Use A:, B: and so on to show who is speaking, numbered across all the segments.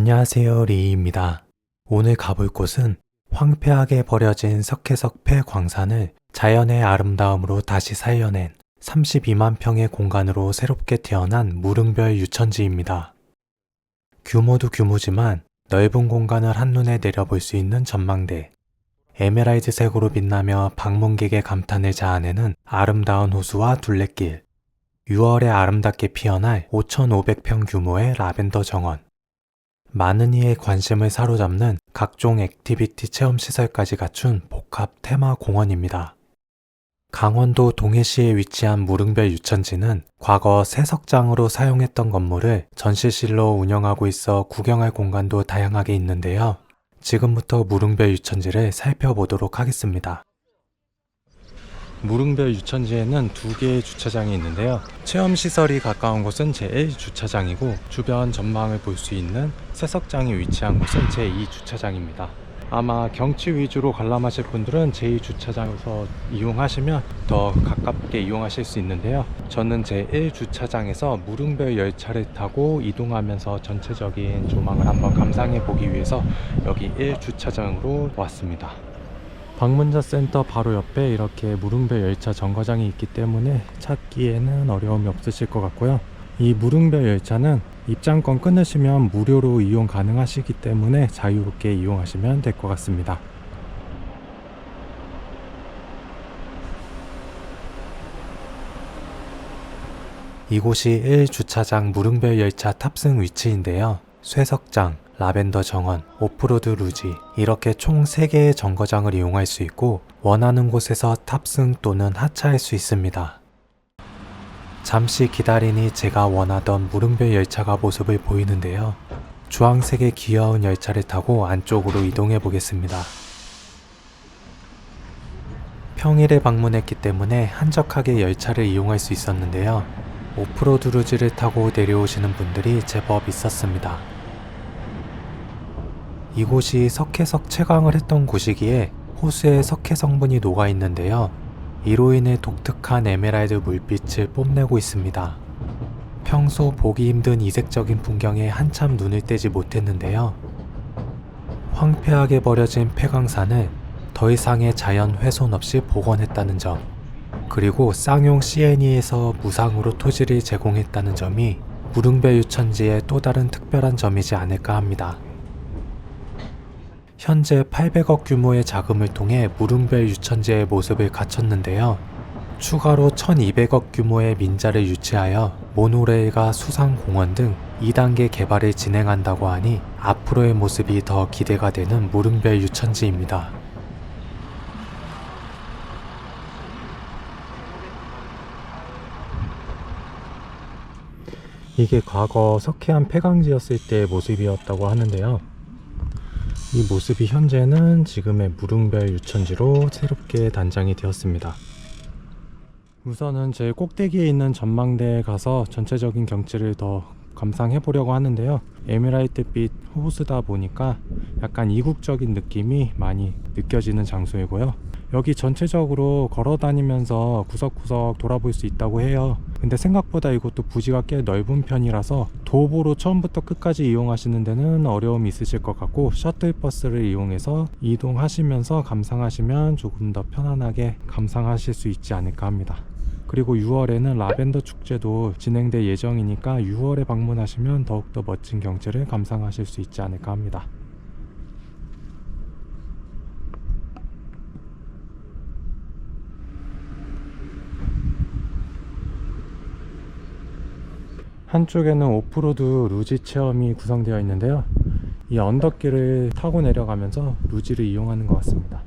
A: 안녕하세요. 리입니다. 오늘 가볼 곳은 황폐하게 버려진 석회석 폐 광산을 자연의 아름다움으로 다시 살려낸 32만 평의 공간으로 새롭게 태어난 무릉별 유천지입니다. 규모도 규모지만 넓은 공간을 한눈에 내려볼 수 있는 전망대, 에메랄드색으로 빛나며 방문객의 감탄을 자아내는 아름다운 호수와 둘레길, 6월에 아름답게 피어날 5,500평 규모의 라벤더 정원, 많은 이의 관심을 사로잡는 각종 액티비티 체험 시설까지 갖춘 복합 테마 공원입니다. 강원도 동해시에 위치한 무릉별 유천지는 과거 세석장으로 사용했던 건물을 전시실로 운영하고 있어 구경할 공간도 다양하게 있는데요. 지금부터 무릉별 유천지를 살펴보도록 하겠습니다. 무릉별 유천지에는 두 개의 주차장이 있는데요. 체험 시설이 가까운 곳은 제1 주차장이고 주변 전망을 볼 수 있는 세석장이 위치한 곳은 제2 주차장입니다. 아마 경치 위주로 관람하실 분들은 제2 주차장에서 이용하시면 더 가깝게 이용하실 수 있는데요. 저는 제1 주차장에서 무릉별 열차를 타고 이동하면서 전체적인 조망을 한번 감상해 보기 위해서 여기 1 주차장으로 왔습니다. 방문자 센터 바로 옆에 이렇게 무릉별 열차 정거장이 있기 때문에 찾기에는 어려움이 없으실 것 같고요. 이 무릉별 열차는 입장권 끊으시면 무료로 이용 가능하시기 때문에 자유롭게 이용하시면 될 것 같습니다. 이곳이 1주차장 무릉별 열차 탑승 위치인데요. 쇠석장, 라벤더 정원, 오프로드 루지 이렇게 총 3개의 정거장을 이용할 수 있고 원하는 곳에서 탑승 또는 하차할 수 있습니다. 잠시 기다리니 제가 원하던 무릉별 열차가 모습을 보이는데요. 주황색의 귀여운 열차를 타고 안쪽으로 이동해 보겠습니다. 평일에 방문했기 때문에 한적하게 열차를 이용할 수 있었는데요. 오프로드 루지를 타고 내려오시는 분들이 제법 있었습니다. 이곳이 석회석 채광을 했던 곳이기에 호수에 석회 성분이 녹아 있는데요. 이로 인해 독특한 에메랄드 물빛을 뽐내고 있습니다. 평소 보기 힘든 이색적인 풍경에 한참 눈을 떼지 못했는데요. 황폐하게 버려진 폐광산을 더 이상의 자연 훼손 없이 복원했다는 점, 그리고 쌍용 CNE에서 무상으로 토지를 제공했다는 점이 무릉배 유천지의 또 다른 특별한 점이지 않을까 합니다. 현재 800억 규모의 자금을 통해 무릉별 유천지의 모습을 갖췄는데요. 추가로 1200억 규모의 민자를 유치하여 모노레일과 수상공원 등 2단계 개발을 진행한다고 하니 앞으로의 모습이 더 기대가 되는 무릉별 유천지입니다. 이게 과거 석회암 폐광지였을 때의 모습이었다고 하는데요. 이 모습이 현재는 지금의 무릉별 유천지로 새롭게 단장이 되었습니다. 우선은 제 꼭대기에 있는 전망대에 가서 전체적인 경치를 더 감상해 보려고 하는데요. 에메랄드빛 호수다 보니까 약간 이국적인 느낌이 많이 느껴지는 장소이고요. 여기 전체적으로 걸어 다니면서 구석구석 돌아볼 수 있다고 해요. 근데 생각보다 이것도 부지가 꽤 넓은 편이라서 도보로 처음부터 끝까지 이용하시는 데는 어려움이 있으실 것 같고 셔틀버스를 이용해서 이동하시면서 감상하시면 조금 더 편안하게 감상하실 수 있지 않을까 합니다. 그리고 6월에는 라벤더 축제도 진행될 예정이니까 6월에 방문하시면 더욱더 멋진 경치를 감상하실 수 있지 않을까 합니다. 한쪽에는 오프로드 루지 체험이 구성되어 있는데요. 이 언덕길을 타고 내려가면서 루지를 이용하는 것 같습니다.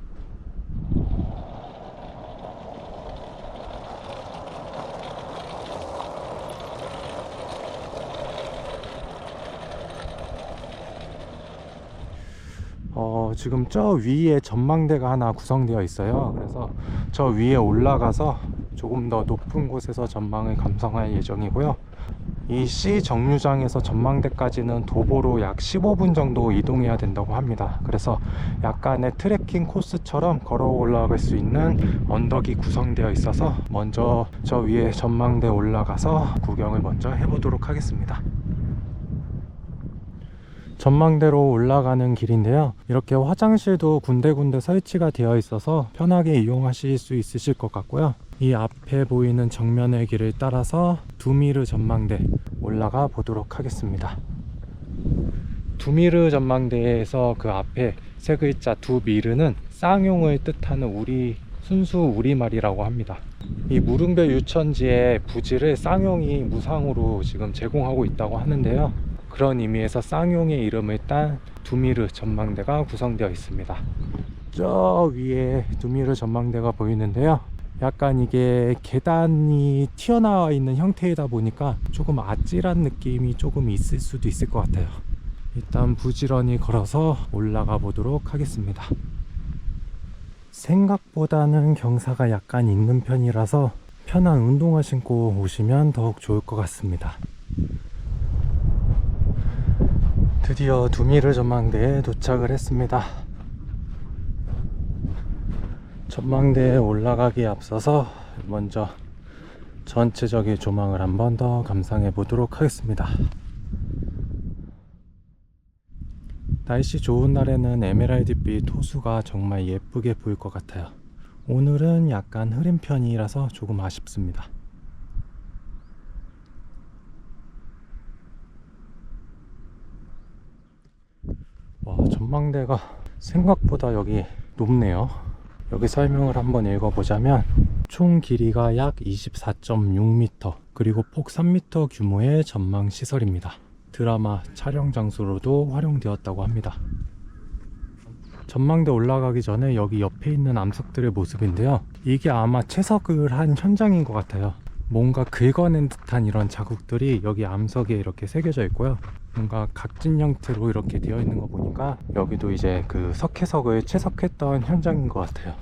A: 어, 지금 저 위에 전망대가 하나 구성되어 있어요. 그래서 저 위에 올라가서 조금 더 높은 곳에서 전망을 감상할 예정이고요. 이 C 정류장에서 전망대까지는 도보로 약 15분 정도 이동해야 된다고 합니다. 그래서 약간의 트레킹 코스처럼 걸어 올라갈 수 있는 언덕이 구성되어 있어서 먼저 저 위에 전망대 올라가서 구경을 먼저 해보도록 하겠습니다. 전망대로 올라가는 길인데요. 이렇게 화장실도 군데군데 설치가 되어 있어서 편하게 이용하실 수 있으실 것 같고요. 이 앞에 보이는 정면의 길을 따라서 두미르 전망대 올라가 보도록 하겠습니다. 두미르 전망대에서 그 앞에 세 글자 두미르는 쌍용을 뜻하는 우리 순수 우리말이라고 합니다. 이 무릉별 유천지의 부지를 쌍용이 무상으로 지금 제공하고 있다고 하는데요. 그런 의미에서 쌍용의 이름을 딴 두미르 전망대가 구성되어 있습니다. 저 위에 두미르 전망대가 보이는데요. 약간 이게 계단이 튀어나와 있는 형태이다 보니까 조금 아찔한 느낌이 조금 있을 수도 있을 것 같아요. 일단 부지런히 걸어서 올라가 보도록 하겠습니다. 생각보다는 경사가 약간 있는 편이라서 편한 운동화 신고 오시면 더욱 좋을 것 같습니다. 드디어 두미르 전망대에 도착을 했습니다. 전망대에 올라가기에 앞서서 먼저 전체적인 조망을 한 번 더 감상해 보도록 하겠습니다. 날씨 좋은 날에는 에메랄드빛 호수가 정말 예쁘게 보일 것 같아요. 오늘은 약간 흐린 편이라서 조금 아쉽습니다. 와, 전망대가 생각보다 여기 높네요. 여기 설명을 한번 읽어보자면 총 길이가 약 24.6m 그리고 폭 3m 규모의 전망 시설입니다. 드라마 촬영 장소로도 활용되었다고 합니다. 전망대 올라가기 전에 여기 옆에 있는 암석들의 모습인데요. 이게 아마 채석을 한 현장인 것 같아요. 뭔가 긁어낸 듯한 이런 자국들이 여기 암석에 이렇게 새겨져 있고요. 뭔가 각진 형태로 이렇게 되어 있는 거 보니까 여기도 이제 그 석회석을 채석했던 현장인 것 같아요.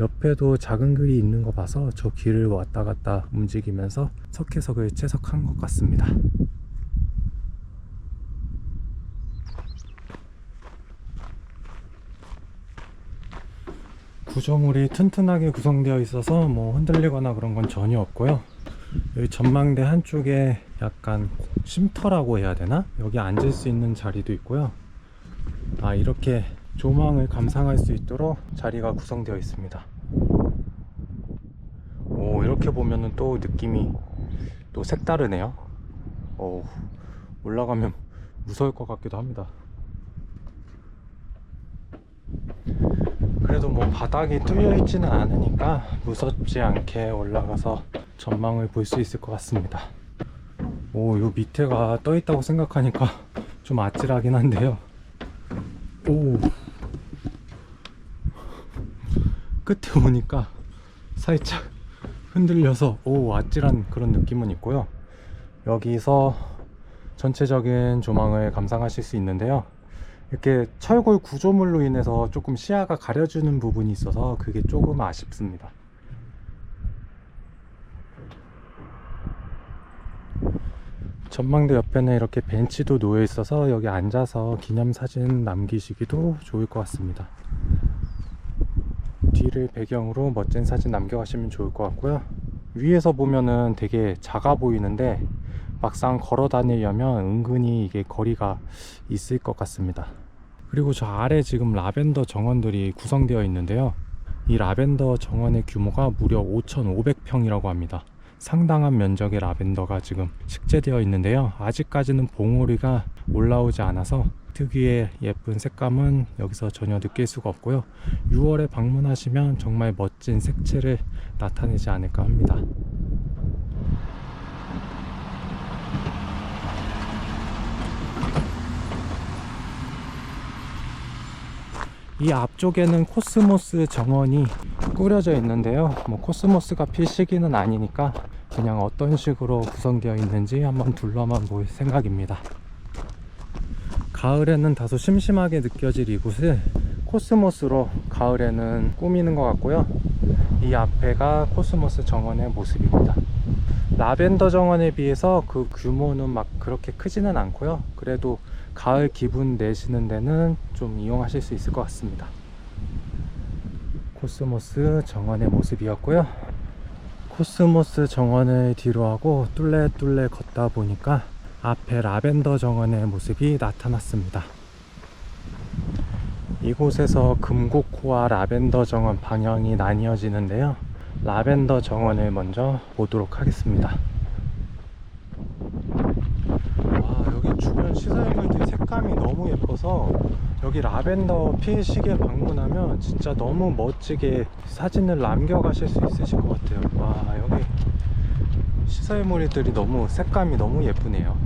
A: 옆에도 작은 글이 있는 거 봐서 저 길을 왔다 갔다 움직이면서 석회석을 채석한 것 같습니다. 구조물이 튼튼하게 구성되어 있어서 뭐 흔들리거나 그런 건 전혀 없고요. 여기 전망대 한쪽에 약간 쉼터라고 해야 되나? 여기 앉을 수 있는 자리도 있고요. 아, 이렇게 조망을 감상할 수 있도록 자리가 구성되어 있습니다. 오, 이렇게 보면은 또 느낌이 또 색다르네요. 오, 올라가면 무서울 것 같기도 합니다. 그래도 뭐 바닥이 뚫려 있지는 않으니까 무섭지 않게 올라가서 전망을 볼 수 있을 것 같습니다. 오, 요 밑에가 떠 있다고 생각하니까 좀 아찔하긴 한데요. 오, 끝에 오니까 살짝 흔들려서 오, 아찔한 그런 느낌은 있고요. 여기서 전체적인 조망을 감상하실 수 있는데요. 이렇게 철골 구조물로 인해서 조금 시야가 가려주는 부분이 있어서 그게 조금 아쉽습니다. 전망대 옆에는 이렇게 벤치도 놓여 있어서 여기 앉아서 기념사진 남기시기도 좋을 것 같습니다. 뒤를 배경으로 멋진 사진 남겨가시면 좋을 것 같고요. 위에서 보면은 되게 작아 보이는데 막상 걸어 다니려면 은근히 이게 거리가 있을 것 같습니다. 그리고 저 아래 지금 라벤더 정원들이 구성되어 있는데요. 이 라벤더 정원의 규모가 무려 5,500평이라고 합니다. 상당한 면적의 라벤더가 지금 식재되어 있는데요. 아직까지는 봉오리가 올라오지 않아서 특유의 예쁜 색감은 여기서 전혀 느낄 수가 없고요. 6월에 방문하시면 정말 멋진 색채를 나타내지 않을까 합니다. 이 앞쪽에는 코스모스 정원이 꾸려져 있는데요. 뭐 코스모스가 필 시기는 아니니까 그냥 어떤 식으로 구성되어 있는지 한번 둘러만 볼 생각입니다. 가을에는 다소 심심하게 느껴질 이곳을 코스모스로 가을에는 꾸미는 것 같고요. 이 앞에가 코스모스 정원의 모습입니다. 라벤더 정원에 비해서 그 규모는 막 그렇게 크지는 않고요. 그래도 가을 기분 내시는 데는 좀 이용하실 수 있을 것 같습니다. 코스모스 정원의 모습이었고요. 코스모스 정원을 뒤로하고 뚫레뚫레 걷다 보니까 앞에 라벤더 정원의 모습이 나타났습니다. 이곳에서 금곡호와 라벤더 정원 방향이 나뉘어지는데요. 라벤더 정원을 먼저 보도록 하겠습니다. 와 여기 주변 시설물들이 색감이 너무 예뻐서 여기 라벤더 피 시계 방문하면 진짜 너무 멋지게 사진을 남겨 가실 수 있으실 것 같아요. 와 여기 시설물들이 너무 색감이 너무 예쁘네요.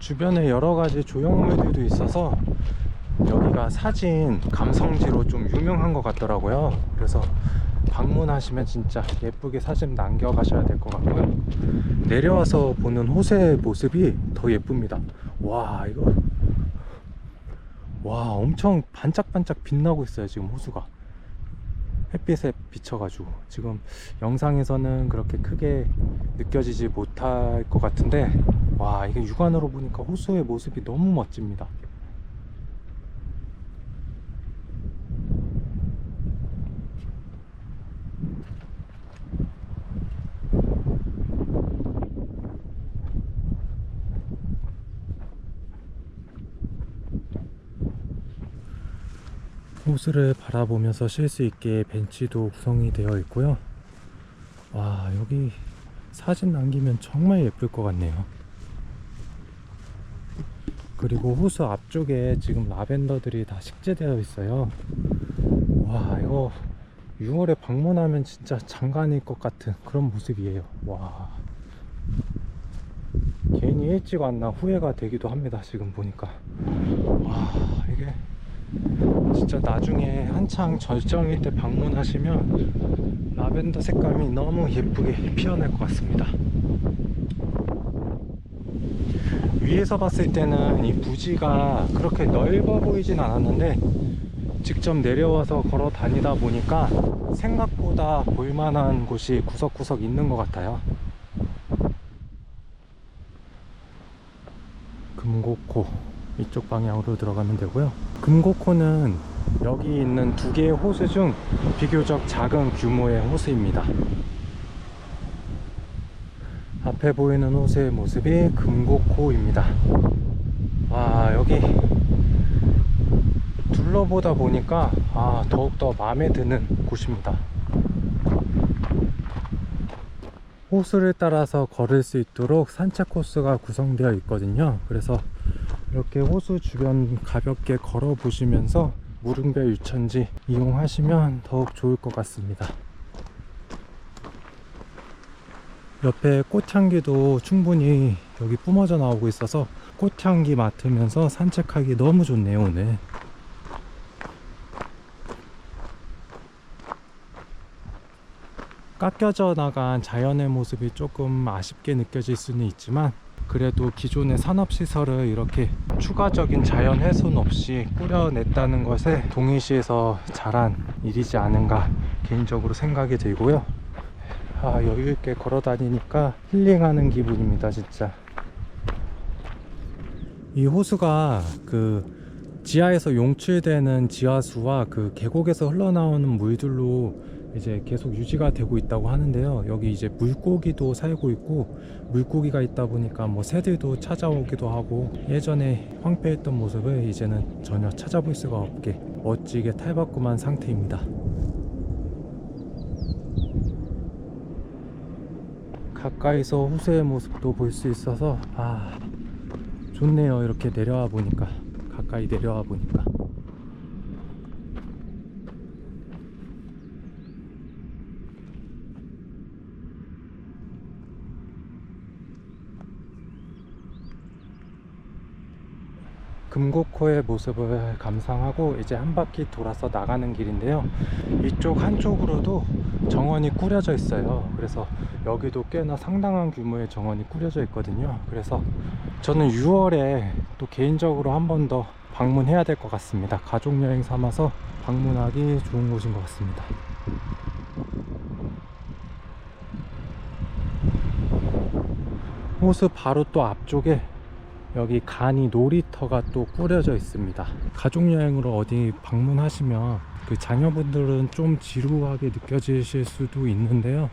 A: 주변에 여러 가지 조형물들도 있어서 여기가 사진 감성지로 좀 유명한 것 같더라고요. 그래서 방문하시면 진짜 예쁘게 사진 남겨 가셔야 될 것 같고요. 내려와서 보는 호수의 모습이 더 예쁩니다. 와, 이거. 와, 엄청 반짝반짝 빛나고 있어요, 지금 호수가. 햇빛에 비쳐가지고. 지금 영상에서는 그렇게 크게 느껴지지 못할 것 같은데, 와, 이게 육안으로 보니까 호수의 모습이 너무 멋집니다. 호수를 바라보면서 쉴 수 있게 벤치도 구성이 되어 있고요. 와, 여기 사진 남기면 정말 예쁠 것 같네요. 그리고 호수 앞쪽에 지금 라벤더들이 다 식재되어 있어요. 와, 이거 6월에 방문하면 진짜 장관일 것 같은 그런 모습이에요. 와. 괜히 일찍 왔나 후회가 되기도 합니다. 지금 보니까. 와, 이게 진짜 나중에 한창 절정일 때 방문하시면 라벤더 색감이 너무 예쁘게 피어날 것 같습니다. 위에서 봤을 때는 이 부지가 그렇게 넓어 보이진 않았는데 직접 내려와서 걸어 다니다 보니까 생각보다 볼만한 곳이 구석구석 있는 것 같아요. 금곡호 이쪽 방향으로 들어가면 되고요. 금곡호는 여기 있는 두 개의 호수 중 비교적 작은 규모의 호수입니다. 앞에 보이는 호수의 모습이 금곡호입니다. 와 여기 둘러보다 보니까 아, 더욱더 마음에 드는 곳입니다. 호수를 따라서 걸을 수 있도록 산책 코스가 구성되어 있거든요. 그래서 이렇게 호수 주변 가볍게 걸어 보시면서 무릉별 유천지 이용하시면 더욱 좋을 것 같습니다. 옆에 꽃향기도 충분히 여기 뿜어져 나오고 있어서 꽃향기 맡으면서 산책하기 너무 좋네요, 오늘. 깎여져 나간 자연의 모습이 조금 아쉽게 느껴질 수는 있지만 그래도 기존의 산업시설을 이렇게 추가적인 자연 훼손 없이 꾸려냈다는 것에 동해시에서 잘한 일이지 않은가 개인적으로 생각이 들고요. 아, 여유있게 걸어 다니니까 힐링하는 기분입니다, 진짜. 이 호수가 그 지하에서 용출되는 지하수와 그 계곡에서 흘러나오는 물들로 이제 계속 유지가 되고 있다고 하는데요. 여기 이제 물고기도 살고 있고 물고기가 있다 보니까 뭐 새들도 찾아오기도 하고 예전에 황폐했던 모습을 이제는 전혀 찾아볼 수가 없게 멋지게 탈바꿈한 상태입니다. 가까이서 호수의 모습도 볼 수 있어서 아 좋네요. 이렇게 내려와 보니까 가까이 내려와 보니까. 금곡호의 모습을 감상하고 이제 한 바퀴 돌아서 나가는 길인데요. 이쪽 한쪽으로도 정원이 꾸려져 있어요. 그래서 여기도 꽤나 상당한 규모의 정원이 꾸려져 있거든요. 그래서 저는 6월에 또 개인적으로 한 번 더 방문해야 될 것 같습니다. 가족 여행 삼아서 방문하기 좋은 곳인 것 같습니다. 호수 바로 또 앞쪽에 여기 간이 놀이터가 또 꾸려져 있습니다. 가족 여행으로 어디 방문하시면 그 자녀분들은 좀 지루하게 느껴지실 수도 있는데요.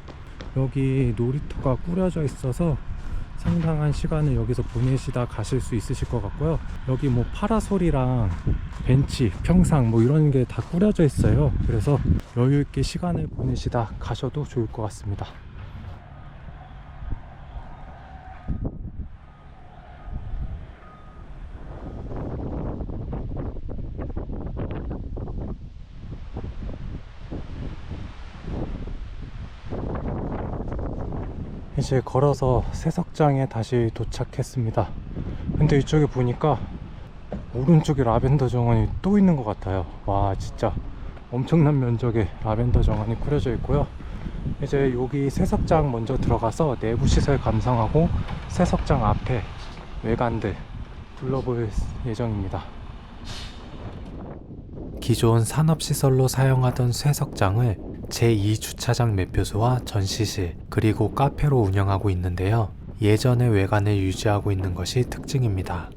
A: 여기 놀이터가 꾸려져 있어서 상당한 시간을 여기서 보내시다 가실 수 있으실 것 같고요. 여기 뭐 파라솔이랑 벤치, 평상 뭐 이런 게 다 꾸려져 있어요. 그래서 여유 있게 시간을 보내시다 가셔도 좋을 것 같습니다. 이제 걸어서 세석장에 다시 도착했습니다. 근데 이쪽에 보니까 오른쪽에 라벤더 정원이 또 있는 것 같아요. 와, 진짜 엄청난 면적의 라벤더 정원이 꾸려져 있고요. 이제 여기 세석장 먼저 들어가서 내부 시설 감상하고 세석장 앞에 외관들 둘러볼 예정입니다. 기존 산업시설로 사용하던 쇠석장을 제2주차장 매표소와 전시실 그리고 카페로 운영하고 있는데요. 예전의 외관을 유지하고 있는 것이 특징입니다.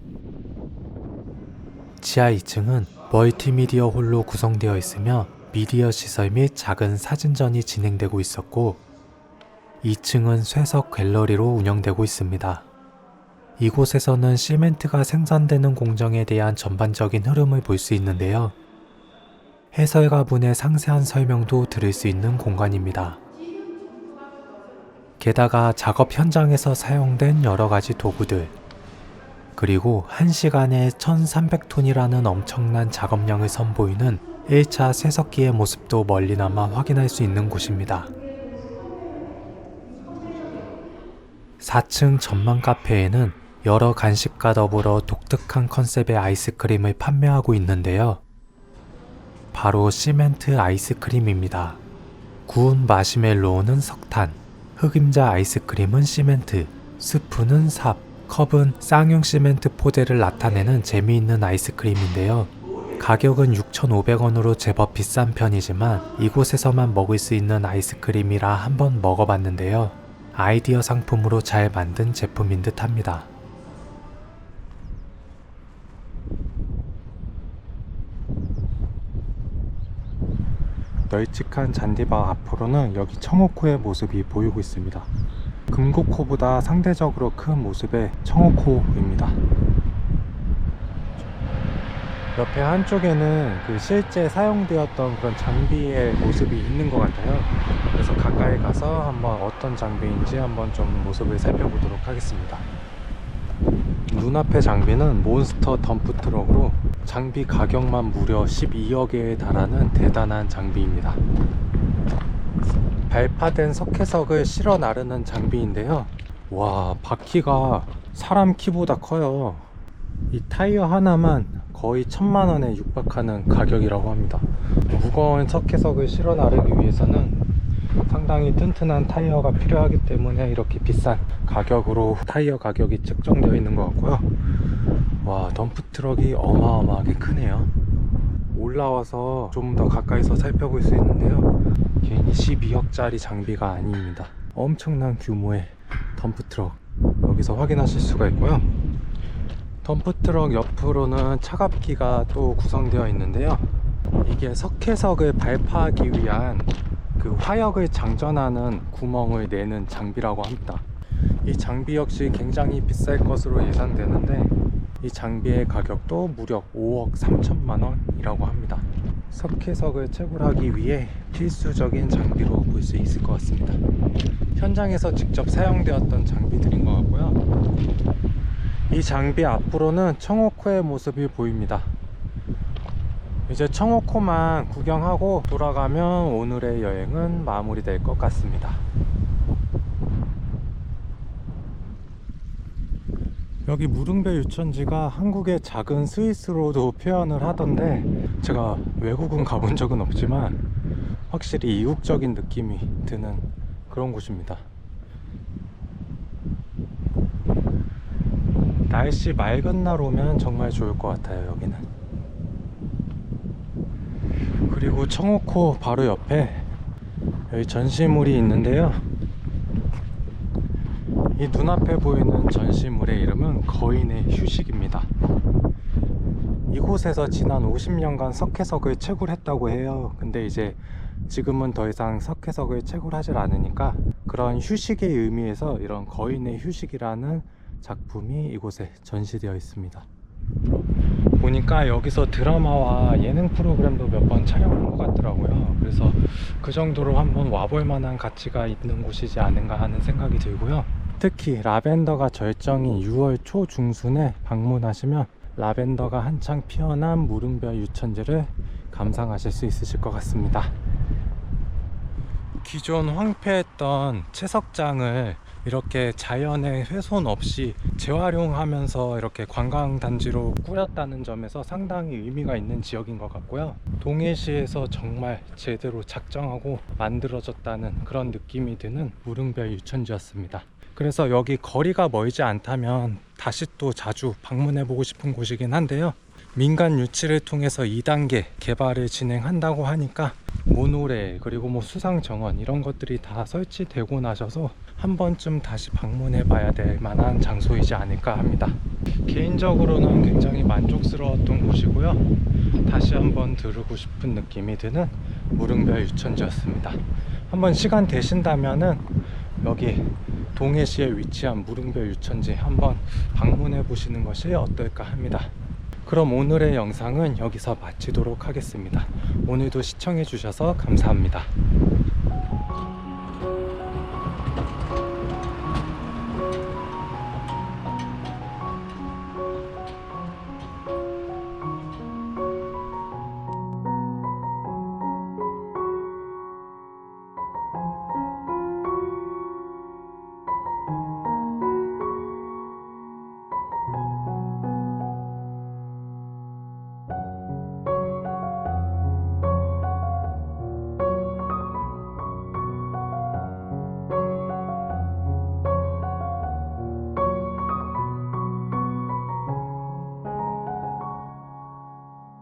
A: 지하 2층은 멀티미디어 홀로 구성되어 있으며 미디어 시설 및 작은 사진전이 진행되고 있었고 2층은 쇠석 갤러리로 운영되고 있습니다. 이곳에서는 시멘트가 생산되는 공정에 대한 전반적인 흐름을 볼 수 있는데요. 해설가분의 상세한 설명도 들을 수 있는 공간입니다. 게다가 작업 현장에서 사용된 여러 가지 도구들, 그리고 1시간에 1300톤이라는 엄청난 작업량을 선보이는 1차 쇠석기의 모습도 멀리나마 확인할 수 있는 곳입니다. 4층 전망 카페에는 여러 간식과 더불어 독특한 컨셉의 아이스크림을 판매하고 있는데요. 바로 시멘트 아이스크림입니다. 구운 마시멜로우는 석탄, 흑임자 아이스크림은 시멘트, 스프는 삽, 컵은 쌍용 시멘트 포대를 나타내는 재미있는 아이스크림인데요. 가격은 6,500원으로 제법 비싼 편이지만 이곳에서만 먹을 수 있는 아이스크림이라 한번 먹어봤는데요. 아이디어 상품으로 잘 만든 제품인 듯 합니다. 널찍한 잔디바 앞으로는 여기 청호코의 모습이 보이고 있습니다. 금고코보다 상대적으로 큰 모습의 청호코입니다. 옆에 한쪽에는 그 실제 사용되었던 그런 장비의 모습이 있는 것 같아요. 그래서 가까이 가서 한번 어떤 장비인지 한번 좀 모습을 살펴보도록 하겠습니다. 눈앞의 장비는 몬스터 덤프 트럭으로 장비 가격만 무려 12억에 달하는 대단한 장비입니다. 발파된 석회석을 실어 나르는 장비인데요. 와, 바퀴가 사람 키보다 커요. 이 타이어 하나만 거의 천만 원에 육박하는 가격이라고 합니다. 무거운 석회석을 실어 나르기 위해서는 상당히 튼튼한 타이어가 필요하기 때문에 이렇게 비싼 가격으로 타이어 가격이 측정되어 있는 것 같고요. 와, 덤프 트럭이 어마어마하게 크네요. 올라와서 좀 더 가까이서 살펴볼 수 있는데요. 괜히 12억짜리 장비가 아닙니다. 엄청난 규모의 덤프 트럭 여기서 확인하실 수가 있고요. 덤프트럭 옆으로는 차갑기가 또 구성되어 있는데요. 이게 석회석을 발파하기 위한 그 화역을 장전하는 구멍을 내는 장비라고 합니다. 이 장비 역시 굉장히 비쌀 것으로 예상되는데 이 장비의 가격도 무려 5억 3천만 원이라고 합니다. 석회석을 채굴하기 위해 필수적인 장비로 볼 수 있을 것 같습니다. 현장에서 직접 사용되었던 장비들인 것 같고요. 이 장비 앞으로는 청호코의 모습이 보입니다. 이제 청호코만 구경하고 돌아가면 오늘의 여행은 마무리될 것 같습니다. 여기 무릉배 유천지가 한국의 작은 스위스로도 표현을 하던데 제가 외국은 가본 적은 없지만 확실히 이국적인 느낌이 드는 그런 곳입니다. 날씨 맑은 날 오면 정말 좋을 것 같아요 여기는 그리고 청호코 바로 옆에 여기 전시물이 있는데요. 이 눈앞에 보이는 전시물의 이름은 거인의 휴식입니다. 이곳에서 지난 50년간 석회석을 채굴했다고 해요. 근데 이제 지금은 더 이상 석회석을 채굴하지 않으니까 그런 휴식의 의미에서 이런 거인의 휴식이라는 작품이 이곳에 전시되어 있습니다. 보니까 여기서 드라마와 예능 프로그램도 몇 번 촬영한 것 같더라고요. 그래서 그 정도로 한번 와볼 만한 가치가 있는 곳이지 않은가 하는 생각이 들고요. 특히 라벤더가 절정인 6월 초 중순에 방문하시면 라벤더가 한창 피어난 무릉별 유천지를 감상하실 수 있으실 것 같습니다. 기존 황폐했던 채석장을 이렇게 자연의 훼손 없이 재활용하면서 이렇게 관광단지로 꾸렸다는 점에서 상당히 의미가 있는 지역인 것 같고요. 동해시에서 정말 제대로 작정하고 만들어졌다는 그런 느낌이 드는 무릉별 유천지였습니다. 그래서 여기 거리가 멀지 않다면 다시 또 자주 방문해 보고 싶은 곳이긴 한데요. 민간 유치를 통해서 2단계 개발을 진행한다고 하니까 모노레 그리고 뭐 수상 정원 이런 것들이 다 설치되고 나셔서 한 번쯤 다시 방문해 봐야 될 만한 장소이지 않을까 합니다. 개인적으로는 굉장히 만족스러웠던 곳이고요. 다시 한번 들르고 싶은 느낌이 드는 무릉별 유천지였습니다. 한번 시간 되신다면은 여기 동해시에 위치한 무릉별 유천지 한번 방문해 보시는 것이 어떨까 합니다. 그럼 오늘의 영상은 여기서 마치도록 하겠습니다. 오늘도 시청해 주셔서 감사합니다.